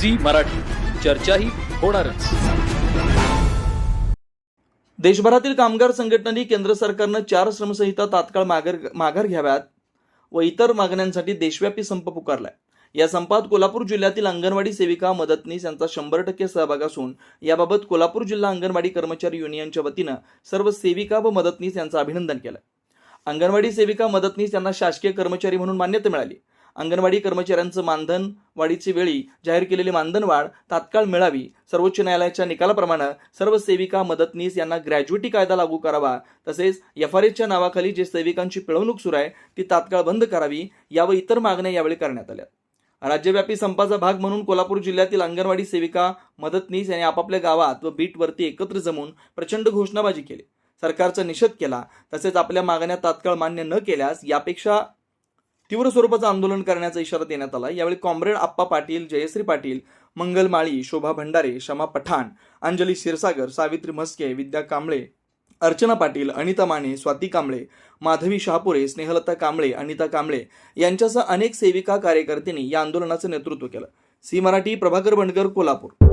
Zee Marathi. चर्चाही होणारच. देशभरातील कामगार संघटनांनी केंद्र सरकारनं चार श्रमसंहिता तात्काळ माघार माघार घ्याव्यात व इतर मागण्यांसाठी देशव्यापी संप पुकारलाय. या संपात कोल्हापूर जिल्ह्यातील अंगणवाडी सेविका मदतनीस यांचा शंभर टक्के सहभाग असून याबाबत कोल्हापूर जिल्हा अंगणवाडी कर्मचारी युनियनच्या वतीनं सर्व सेविका व मदतनीस यांचं अभिनंदन केलं. अंगणवाडी सेविका मदतनीस यांना शासकीय कर्मचारी म्हणून मान्यता मिळाली. अंगणवाडी कर्मचाऱ्यांचं मानधन वाढीची वेळी जाहीर केलेली मानधन वाढ तात्काळ मिळावी. सर्वोच्च न्यायालयाच्या निकालाप्रमाणे सर्व सेविका मदतनीस यांना ग्रॅज्युटी कायदा लागू करावा. तसेच एफ आर एसच्या नावाखाली जे सेविकांची पिळवणूक सुरू आहे ती तात्काळ बंद करावी या व इतर मागण्या यावेळी करण्यात आल्या. राज्यव्यापी संपाचा भाग म्हणून कोल्हापूर जिल्ह्यातील अंगणवाडी सेविका मदतनीस यांनी आपापल्या गावात व बीटवरती एकत्र जमून प्रचंड घोषणाबाजी केली. सरकारचा निषेध केला. तसेच आपल्या मागण्या तात्काळ मान्य न केल्यास यापेक्षा तीव्र स्वरूपाचं आंदोलन करण्याचा इशारा देण्यात आला यावेळी कॉम्रेड आप्पा पाटील जयश्री पाटील मंगल माळी शोभा भंडारे शमा पठाण अंजली क्षीरसागर सावित्री म्हस्के विद्या कांबळे अर्चना पाटील अनिता माने स्वाती कांबळे माधवी शहापुरे स्नेहलता कांबळे अनिता कांबळे यांच्यासह अनेक सेविका कार्यकर्त्यांनी या आंदोलनाचं नेतृत्व केलं. सी मराठी प्रभाकर बंडकर कोल्हापूर.